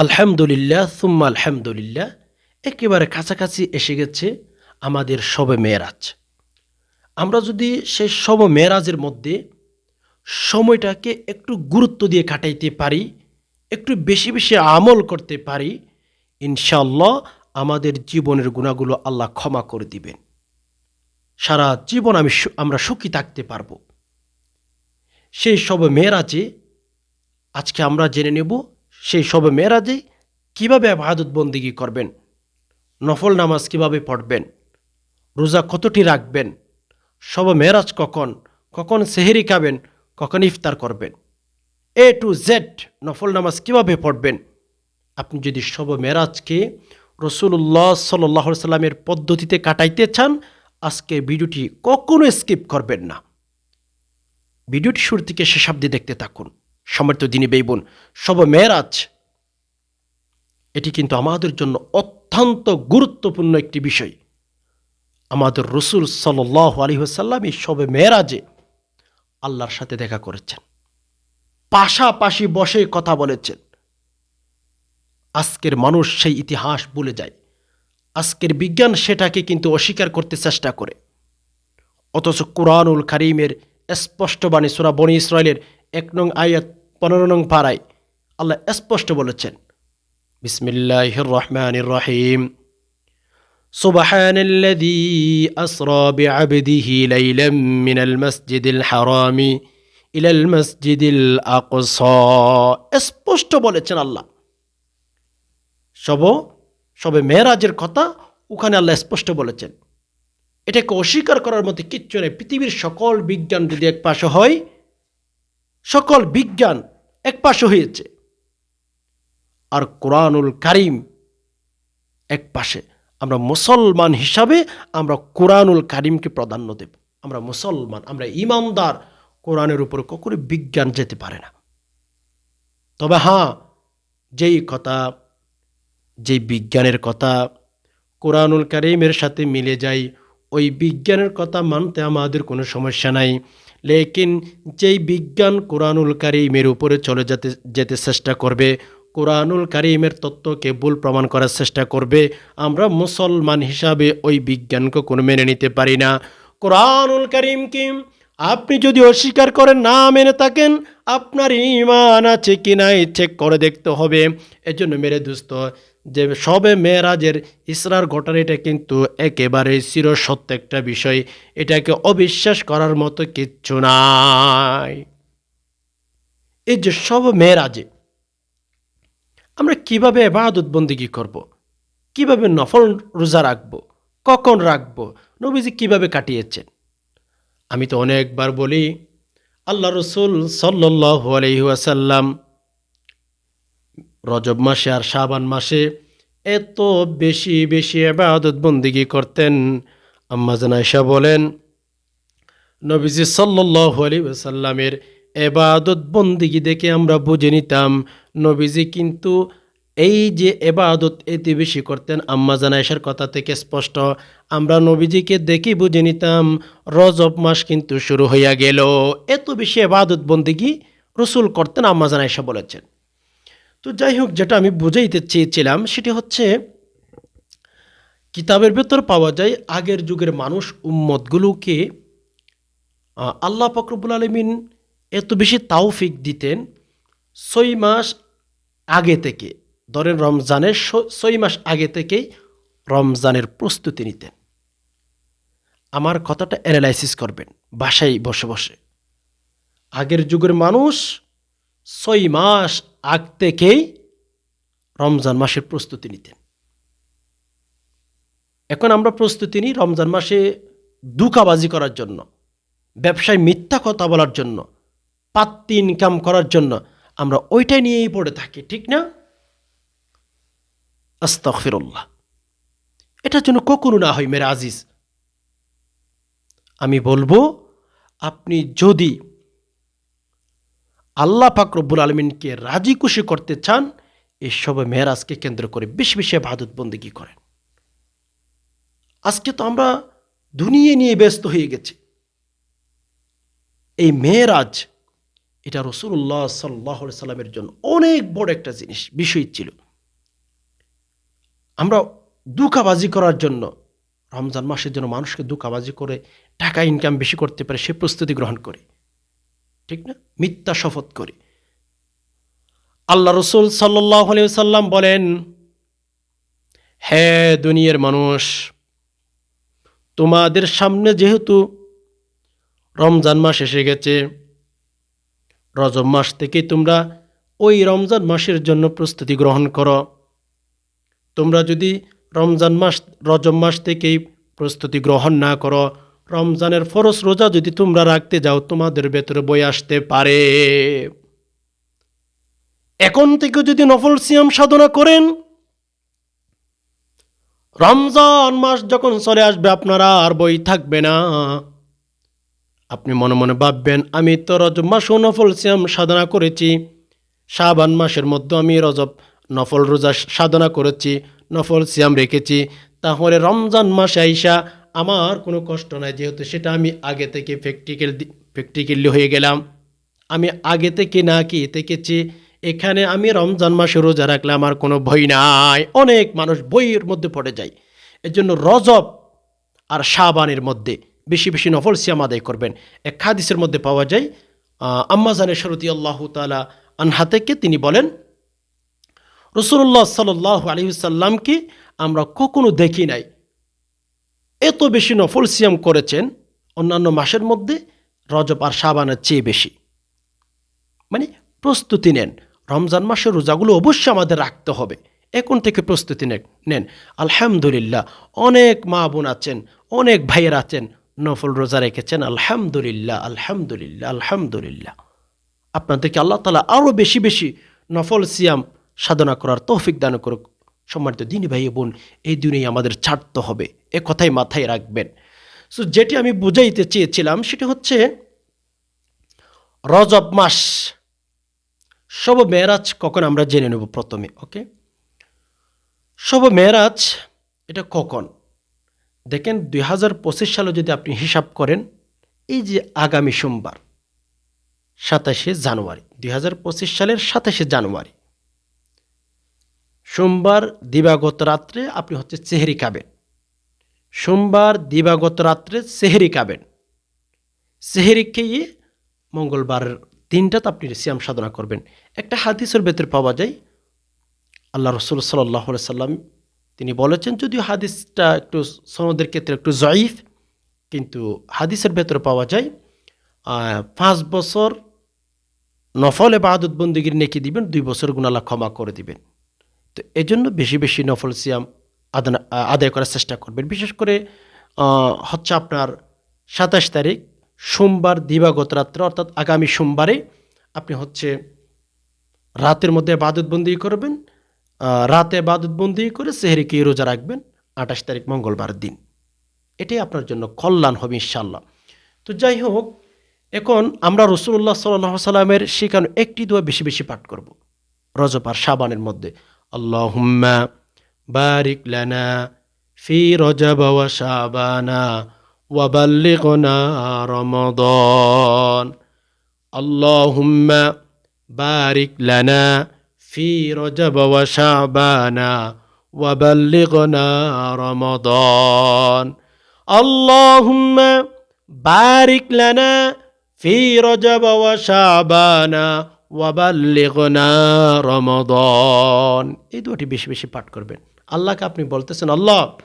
আলহামদুলিল্লাহ, সুম্মা আলহামদুলিল্লাহ, একেবারে কাছাকাছি এসে গেছে আমাদের শবে মেয়েরাজ। আমরা যদি সেই সব মেয়েরাজের মধ্যে সময়টাকে একটু গুরুত্ব দিয়ে কাটাইতে পারি, একটু বেশি বেশি আমল করতে পারি ইনশাল্লাহ আমাদের জীবনের গুণাগুলো আল্লাহ ক্ষমা করে দিবেন। সারা জীবন আমি আমরা সুখী থাকতে পারব। সেই সব মেয়েরাজে আজকে আমরা জেনে নেব সেই সব মেয়েরাজে কীভাবে আবাদত বন্দিগি করবেন? নফল নামাজ কীভাবে পড়বেন? রোজা কতটি রাখবেন? সব মেয়েরাজ কখন কখন সেহেরি খাবেন, কখন ইফতার করবেন? এ টু জেড নফল নামাজ কীভাবে পড়বেন? আপনি যদি সব মেরাজকে রসুল্লাহ সাল্লাহ সাল্লামের পদ্ধতিতে কাটাইতে চান, আজকে ভিডিওটি কখনো স্কিপ করবেন না। ভিডিওটি শুরু থেকে শেষ অব্দি দেখতে থাকুন। সমর্থ দিনী বেইবুন, সব মেয়েরাজ, এটি কিন্তু আমাদের জন্য অত্যন্ত গুরুত্বপূর্ণ একটি বিষয়। আমাদের রসুল সাল্লাহ আলহিহাসাল্লাম এই সবে মেয়েরাজে আল্লাহর সাথে দেখা করেছেন। পাশাপাশি বসে কথা বলেছেন। আজকের মানুষ সেই ইতিহাস ভুলে যায়। আজকের বিজ্ঞান সেটাকে কিন্তু অস্বীকার করতে চেষ্টা করে। অথচ কোরআনুল কারিমের স্পষ্ট বাণী সুরা বনি ইসরায়েলের এক নং আয়াত পনেরো নং পাড়ায় আল্লাহ স্পষ্ট বলেছেন বিসমিল্লাহ রহমান রহিম سبحان الذي أسرى بعبده ليلا من المسجد الحرام إلى المسجد الأقصى স্পষ্ট বলেছেন আল্লাহ সব সবে মেয়েরাজের কথা ওখানে আল্লাহ স্পষ্ট বলেছেন এটাকে অস্বীকার করার মতো কিচ্ছু নেই পৃথিবীর সকল বিজ্ঞান যদি এক পাশে হয় সকল বিজ্ঞান এক পাশে হয়েছে। আর কোরআনুল কারিম এক পাশে। আমরা মুসলমান হিসাবে আমরা কোরআনুল কারিমকে প্রাধান্য দেব। আমরা মুসলমান, আমরা ইমানদার। কোরআনের উপর কখনো বিজ্ঞান যেতে পারে না। তবে হ্যাঁ যেই কথা, যেই বিজ্ঞানের কথা কোরআনুল কারিমের সাথে মিলে যায়, ওই বিজ্ঞানের কথা মানতে আমাদের কোনো সমস্যা নাই। লেকিন যেই বিজ্ঞান কোরআনুল কারিমের উপরে চলে যেতে যেতে চেষ্টা করবে, কোরআনুল কারিমের তত্ত্বকে ভুল প্রমাণ করার চেষ্টা করবে, আমরা মুসলমান হিসাবে ওই বিজ্ঞানকে কোনো মেনে নিতে পারি না। কোরআনুল কারিমকে আপনি যদি অস্বীকার করেন, না মেনে থাকেন, আপনার ইমান আছে কি নাই চেক করে দেখতে হবে। এজন্য মেরে দোস্ত যে সবে মেয়েরাজের ইসরার ঘটনা এটা কিন্তু একেবারে চিরসত্য একটা বিষয়। এটাকে অবিশ্বাস করার মতো কিচ্ছু নাই। এই যে সব মেয়েরাজে, আমরা কীভাবে এবাদত বন্দিগি করব। কীভাবে নফল রোজা রাখব? কখন রাখব? নবীজি কীভাবে কাটিয়েছেন? আমি তো অনেকবার বলি, আল্লাহ রসুল সাল্লাহ আলহিহাসাল্লাম রজব মাসে আর শাবান মাসে এত বেশি বেশি আবাদত বন্দিগি করতেন। আম্মা জানাইশা বলেন, নবীজি সাল্লাহ সাল্লামের এবাদত বন্দিগি দেখে আমরা বুঝে নিতাম, নবীজি কিন্তু এই যে এবাদত এতে বেশি করতেন। আম্মা জানাইশার কথা থেকে স্পষ্ট, আমরা নবীজিকে দেখি বুঝে নিতাম, রজব মাস কিন্তু শুরু হইয়া গেল। এত বেশি এবাদত বন্দিগি রসুল করতেন, আম্মা জানাইশা বলেছেন। তো যাই হোক, যেটা আমি বুঝাইতে চেয়েছিলাম সেটি হচ্ছে, কিতাবের ভেতর পাওয়া যায় আগের যুগের মানুষ উম্মতগুলোকে আল্লাহ ফকরবুল আলমিন এত বেশি তাওফিক দিতেন ছয় মাস আগে থেকে। ধরেন রমজানের ছয় মাস আগে থেকেই রমজানের প্রস্তুতি নিতেন। আমার কথাটা অ্যানালাইসিস করবেন, বাসায় বসে বসে। আগের যুগের মানুষ ছয় মাস আগ থেকেই রমজান মাসের প্রস্তুতি নিতেন। এখন আমরা প্রস্তুতি নিই রমজান মাসে দুকাবাজি করার জন্য, ব্যবসায় মিথ্যা কথা বলার জন্য, পাত্তি ইনকাম করার জন্য। আমরা ওইটাই নিয়েই পড়ে থাকি, ঠিক না? আস্তাগফিরুল্লাহ। এটার জন্য কখনো না হয়, মেরা আজিজ। আমি বলব, আপনি যদি আল্লাহ পাক রব্বুল আলমিনকে রাজি খুশি করতে চান, এসব মেয়েরাজকে কেন্দ্র করে বেশি বেশি বাহাদুত বন্দিগি করেন। আজকে তো আমরা দুনিয়া নিয়ে ব্যস্ত হয়ে গেছি। এই মেয়েরাজ, এটা রসুল্লাহ সাল্লাহ সাল্লামের জন্য অনেক বড় একটা জিনিস, বিষয় ছিল। আমরা দুকাবাজি করার জন্য, রমজান মাসের জন্য মানুষকে দুকাবাজি করে টাকা ইনকাম বেশি করতে পারে, সে প্রস্তুতি গ্রহণ করি। ঠিক না? মিথ্যা শপথ করি। আল্লাহ রসুল সাল্লাহ সাল্লাম বলেন হ্যাঁ দুনিয়ার মানুষ, তোমাদের সামনে যেহেতু রমজান মাস এসে গেছে, রজব মাস থেকে তোমরা ওই রমজান মাসের জন্য প্রস্তুতি গ্রহণ করো। তোমরা যদি রমজান মাস, রজব মাস থেকেই প্রস্তুতি গ্রহণ না করো রমজানের ফরস রোজা যদি তোমরা রাখতে যাও, তোমাদের ভেতরে বই আসতে পারে। এখন থেকে যদি নফল সিয়াম সাধনা করেন, রমজান মাস যখন চলে আসবে, আপনারা আর বই থাকবে না। আপনি মনে মনে ভাববেন, আমি তো রজব মাসও নফল সিয়াম সাধনা করেছি, শাবান মাসের মধ্যে আমি রজব নফল রোজা সাধনা করেছি, নফল সিয়াম রেখেছি। তাহলে রমজান মাসে আইসা আমার কোনো কষ্ট নাই, যেহেতু সেটা আমি আগে থেকে প্র্যাকটিক্যাল প্র্যাকটিক্যালি হয়ে গেলাম। আমি আগে থেকে না কি থেকেছি এখানে আমি রমজান মাসে রোজা রাখলে আমার কোনো ভয় নাই। অনেক মানুষ বইয়ের মধ্যে পড়ে যায়। এর জন্য রজব আর শাবানের মধ্যে বেশি বেশি নফল সিয়াম আদায় করবেন। এক হাদিসের মধ্যে পাওয়া যায় আম্মাজানের শরতি আল্লাহ তালা আনহা থেকে তিনি বলেন রসুল্লাহ সাল্লাহ আলহিসাল্লামকে আমরা কখনো দেখি নাই। এত বেশি নফল সিয়াম করেছেন অন্যান্য মাসের মধ্যে, রজব আর সাবানের চেয়ে বেশি। মানে প্রস্তুতি নেন। রমজান মাসের রোজাগুলো অবশ্যই আমাদের রাখতে হবে। এখন থেকে প্রস্তুতি নেন আলহামদুলিল্লাহ, অনেক মা বোন আছেন, অনেক ভাইয়ের আছেন, নফল রোজা রেখেছেন। আলহামদুলিল্লাহ আলহামদুলিল্লাহ আলহামদুলিল্লাহ। আপনাদেরকে আল্লাহ তালা আরও বেশি বেশি নফল সিয়াম সাধনা করার তৌফিক দান করুক। সম্মানিত দিনী ভাই বোন, এই দিনেই আমাদের ছাড়তে হবে। এ কথাই মাথায় রাখবেন। সো যেটি আমি বুঝাইতে চেয়েছিলাম সেটি হচ্ছে, রজব মাস শব মেয়েরাজ কখন আমরা জেনে নেব প্রথমে ওকে শব মেয়েরাজ, এটা কখন? দেখেন, দুই হাজার পঁচিশ সালে যদি আপনি হিসাব করেন, এই যে আগামী সোমবার, সাতাশে জানুয়ারি, দুই হাজার পঁচিশ সালের সাতাশে জানুয়ারি, সোমবার দিবাগত রাত্রে আপনি হচ্ছে চেহারি খাবেন। সোমবার দিবাগত রাত্রে সেহেরি খাবেন। সেহেরি খেয়ে মঙ্গলবারের দিনটাতে আপনি সিয়াম সাধনা করবেন। একটা হাদিসের ভেতরে পাওয়া যায়, আল্লাহ রসুল সাল্লাহ সাল্লাম তিনি বলেছেন, যদিও হাদিসটা একটু সনদের ক্ষেত্রে একটু জয়ীফ, কিন্তু হাদিসের ভেতরে পাওয়া যায় পাঁচ বছর নফল এবাদত বন্দিগির নেকি দিবেন, দুই বছর গুণালা ক্ষমা করে দিবেন। তো এই জন্য বেশি বেশি নফল সিয়াম আদায় করার চেষ্টা করবেন। বিশেষ করে হচ্ছে আপনার সাতাশ তারিখ, সোমবার দিবাগত রাত্রে, অর্থাৎ আগামী সোমবারে আপনি হচ্ছে রাতের মধ্যে বাদতবন্দি করবেন রাতে বাদতবন্দি করে সেহরিকে রোজা রাখবেন, আঠাশ তারিখ মঙ্গলবার দিন। এটাই আপনার জন্য কল্যাণ হবে ইনশাল্লাহ তো যাই হোক, এখন আমরা রসুল্লাহ সাল্লাহ সাল্লামের শেখানো একটি দোয়া বেশি বেশি পাঠ করব। রজব আর সাবানের মধ্যে। আল্লাহুম্মা বারিক লানা ফি রজব ওয়া শাবানা ওয়া বাল্লিগনা রমাদান। আল্লাহুম্মা বারিক লানা ফি রজব ওয়া শাবানা ওয়া বাল্লিগনা রমাদান। আল্লাহুম্মা বারিক লানা ফি রজব ওয়া শাবানা ওয়াবাল্লিগনা রমদন। এই দুটি বেশি বেশি পাঠ করবেন। আল্লাহকে আপনি বলতেছেন, আল্লাহ,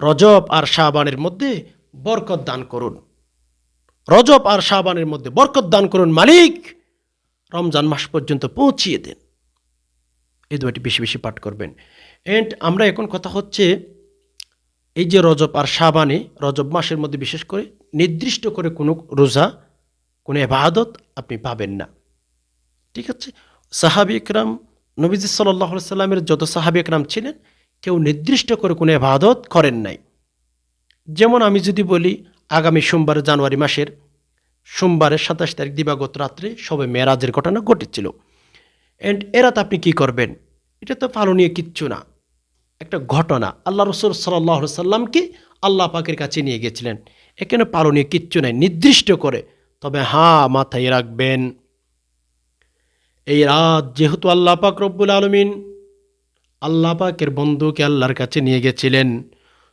রজব আর শাহবানের মধ্যে বরকত দান করুন। রজব আর শাহবানের মধ্যে বরকত দান করুন, মালিক, রমজান মাস পর্যন্ত পৌঁছিয়ে দেন। এই দুটি বেশি বেশি পাঠ করবেন। এন্ড আমরা এখন কথা হচ্ছে, এই যে রজব আর শাহবানে রজব মাসের মধ্যে বিশেষ করে নির্দিষ্ট করে কোনো রোজা, কোনো এবাদত আপনি পাবেন না। ঠিক আছে? সাহাবি একরাম নবীজ সাল্লাহ সাল্লামের যত সাহাবি একরাম ছিলেন, কেউ নির্দিষ্ট করে কোনো এবাদত করেন নাই। যেমন আমি যদি বলি, আগামী সোমবার জানুয়ারি মাসের, সোমবারের সাতাশ তারিখ দিবাগত রাত্রে সবে মেয়েরাজের ঘটনা ঘটেছিল। অ্যান্ড এরাতে আপনি কি করবেন? এটা তো পালনীয় কিচ্ছু না। একটা ঘটনা, আল্লাহ রসুল সাল্লাহ সাল্লামকে আল্লাহ পাকের কাছে নিয়ে গেছিলেন। এখানে পালনীয় কিচ্ছু নাই, নির্দিষ্ট করে। তবে হ্যাঁ মাথায় রাখবেন। এই রাত যেহেতু আল্লাহ পাক রব্বুল আলমিন আল্লাহ পাকের বন্ধুকে আল্লাহর কাছে নিয়ে গেছিলেন,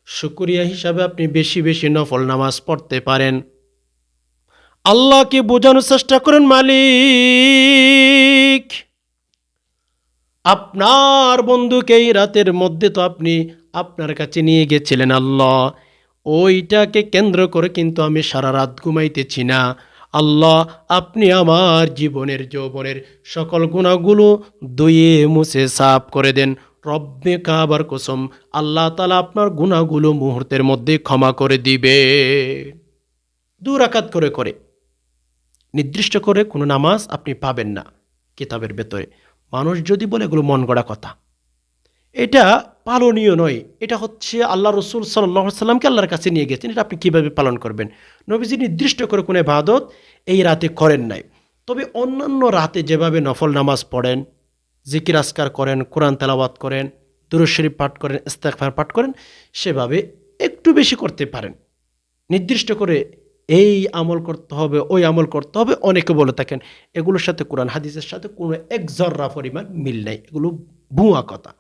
শুকুরিয়া হিসাবে আপনি বেশি বেশি নফল নামাজ পড়তে পারেন। আল্লাহকে বোঝানোর চেষ্টা করেন, মালিক। আপনার বন্ধুকে এই রাতের মধ্যে তো আপনি আপনার কাছে নিয়ে গেছিলেন আল্লাহ। ওইটাকে কেন্দ্র করে কিন্তু আমি সারা রাত ঘুমাইতেছি না। আল্লাহ, আপনি আমার জীবনের যৌবনের সকল গুণাগুলো দুয়ে মুছে সাফ করে দেন। রব্বে কাবার কসম, আল্লাহ তালা আপনার গুণাগুলো মুহূর্তের মধ্যে ক্ষমা করে দিবে। দূর দুরাকাত করে করে, নির্দিষ্ট করে কোনো নামাজ আপনি পাবেন না কিতাবের ভেতরে। মানুষ যদি বলে এগুলো মন গড়া কথা, এটা পালনীয় নয়। এটা হচ্ছে আল্লাহ রসুল সাল্লাহ সাল্লামকে আল্লাহর কাছে নিয়ে গেছেন এটা আপনি কীভাবে পালন করবেন? নবীজি নির্দিষ্ট করে কোনো ইবাদত এই রাতে করেন নাই। তবে অন্যান্য রাতে যেভাবে নফল নামাজ পড়েন, জিকির আসকার করেন, কোরআন তেলাওয়াত করেন দুরুশরীফ পাঠ করেন ইস্তেকফার পাঠ করেন, সেভাবে একটু বেশি করতে পারেন। নির্দিষ্ট করে এই আমল করতে হবে, ওই আমল করতে হবে, অনেকে বলে থাকেন, এগুলোর সাথে কোরআন, হাদিসের সাথে কোনো এক জর্রা পরিমাণ মিল নেই। এগুলো ভুয়া কথা।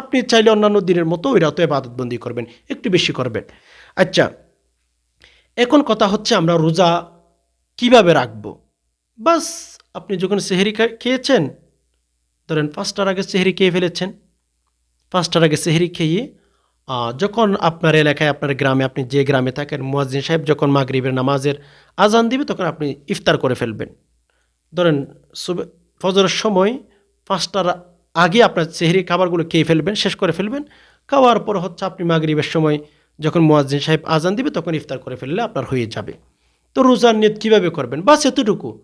আপনি চাইলে অন্যান্য দিনের মতো ওই রাতে বাদতবন্দি করবেন, একটু বেশি করবেন। আচ্ছা এখন কথা হচ্ছে আমরা রোজা কীভাবে রাখব? বাস, আপনি যখন সেহেরি খেয়েছেন, ধরেন পাঁচটার আগে সেহেরি খেয়ে ফেলেছেন, পাঁচটার আগে সেহেরি খেয়ে যখন আপনার এলাকায়, আপনার গ্রামে, আপনি যে গ্রামে থাকেন, মুয়াজ্জিন সাহেব যখন মাগরিবের নামাজের আজান দিবে, তখন আপনি ইফতার করে ফেলবেন। ধরেন ফজরের সময় পাঁচটার আগে আপনার সেহরি খাবারগুলো খেয়ে ফেলবেন, শেষ করে ফেলবেন। খাওয়ার পর হচ্ছে আপনি মাগরিবের সময় যখন মুয়াজ্জিন সাহেব আজান দিবে তখন ইফতার করে ফেললে আপনার হয়ে যাবে। তো রোজার নিয়ত কীভাবে করবেন? বাস এতটুকু।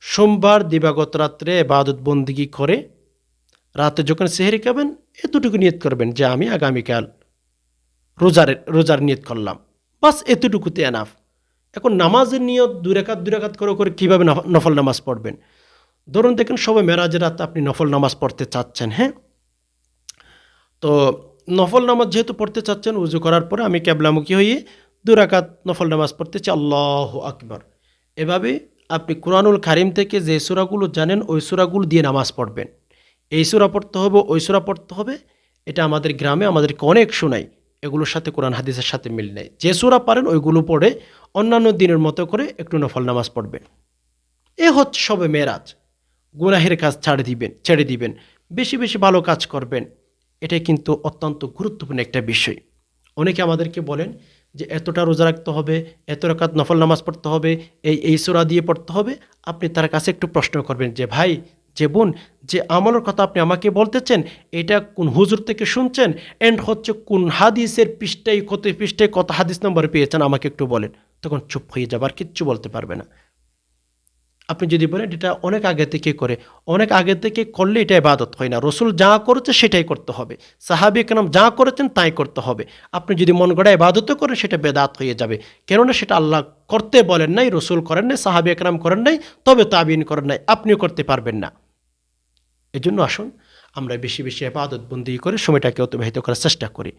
সোমবার দিবাগত রাত্রে বাদত বন্দিগি করে রাতে যখন সেহেরি খাবেন, এতটুকু নিয়ত করবেন যে আমি আগামীকাল রোজার রোজার নিয়ত করলাম। বাস এতটুকুতে এনাফ। এখন নামাজের নিয়ত দুরাকাত দুরাকাত করে করে কীভাবে নফ- নফল নামাজ পড়বেন? ধরুন দেখেন সবাই মেরাজের রাত আপনি নফল নামাজ পড়তে চাচ্ছেন হ্যাঁ? তো নফল নামাজ যেহেতু পড়তে চাচ্ছেন, উজু করার পরে আমি ক্যাবলামুখী হয়ে দুরাকাত নফল নামাজ পড়তে চাই। আল্লাহ আকবর। এভাবে আপনি কোরআনুল কারিম থেকে যে সুরাগুলো জানেন, ওই সুরাগুলো দিয়ে নামাজ পড়বেন। এই সুরা পড়তে হবে, ওই সুরা পড়তে হবে। এটা আমাদের গ্রামে আমাদেরকে অনেক শোনাই এগুলোর সাথে কোরআন হাদিসের সাথে মিল নেই। যে সুরা পারেন, ওইগুলো পড়ে অন্যান্য দিনের মতো করে একটু নফল নামাজ পড়বেন। এ হচ্ছে সবে মেরাজ। গুনাহের কাজ ছাড়ে দিবেন, ছেড়ে দিবেন। বেশি বেশি ভালো কাজ করবেন। এটাই কিন্তু অত্যন্ত গুরুত্বপূর্ণ একটা বিষয়। অনেকে আমাদেরকে বলেন যে, এতটা রোজা রাখতে হবে, এত রাকাত নফল নামাজ পড়তে হবে, এই এই সোরা দিয়ে পড়তে হবে। আপনি তার কাছে একটু প্রশ্ন করবেন যে, ভাই, যে বোন, যে আমলের কথা আপনি আমাকে বলতেছেন, এটা কোন হুজুর থেকে শুনছেন? এন্ড হচ্ছে কোন হাদিসের পৃষ্ঠায়, কত পৃষ্ঠায় কত হাদিস নম্বর পেয়েছেন? আমাকে একটু বলেন। তখন চুপ হয়ে যাবার কিচ্ছু বলতে পারবে না। আপনি যদি বলেন এটা অনেক আগে থেকে করে, অনেক আগে থেকে করলে এটা ইবাদত হয় না। রসুল যা করেছে সেটাই করতে হবে। সাহাবি কেন যা করেছেন তাই করতে হবে। আপনি যদি মন গড়া ইবাদতও করেন, সেটা বেদাত হয়ে যাবে। কেননা সেটা আল্লাহ করতে বলেন নাই, রসুল করেন নাই, সাহাবি একরাম করেন নাই, তবে তাবিন করেন নাই, আপনিও করতে পারবেন না। এজন্য আসুন, আমরা বেশি বেশি আবাদত বন্দি করে সময়টাকে অতিবাহিত করার চেষ্টা করি।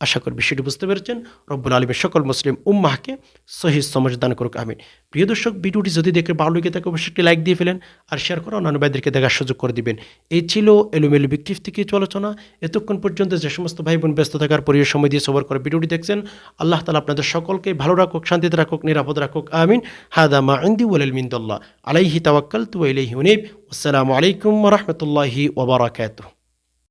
আশা করি বিষয়টি বুঝতে পেরেছেন। রব্বুল আলমের সকল মুসলিম উম্মাহকে সহি সমাজ দান করুক, আমিন। প্রিয় দর্শক, ভিডিওটি যদি দেখে ভালো লেগে থাকে, অবশ্যই একটি লাইক দিয়ে ফেলেন আর শেয়ার করে অন্যান্য ভাইদেরকে দেখার সুযোগ করে দিবেন। এই ছিল এলোমেলো বিক্রিফ থেকে আলোচনা। এতক্ষণ পর্যন্ত যে সমস্ত ভাই বোন ব্যস্ত থাকার পরিবেশ সময় দিয়ে সবার করে ভিডিওটি দেখছেন। আল্লাহ তালা আপনাদের সকলকে ভালো রাখুক, শান্তিতে রাখুক, নিরাপদ রাখুক, আমিন। হাদা মা ইন্দি ওয়াল মিন্দুল্লাহ। আলাইহি তাওয়াক্কাল তু ইলাইহি উনিব। আসসালামু আলাইকুম রাহমাতুল্লাহি ওয়া বারাকাতুহু।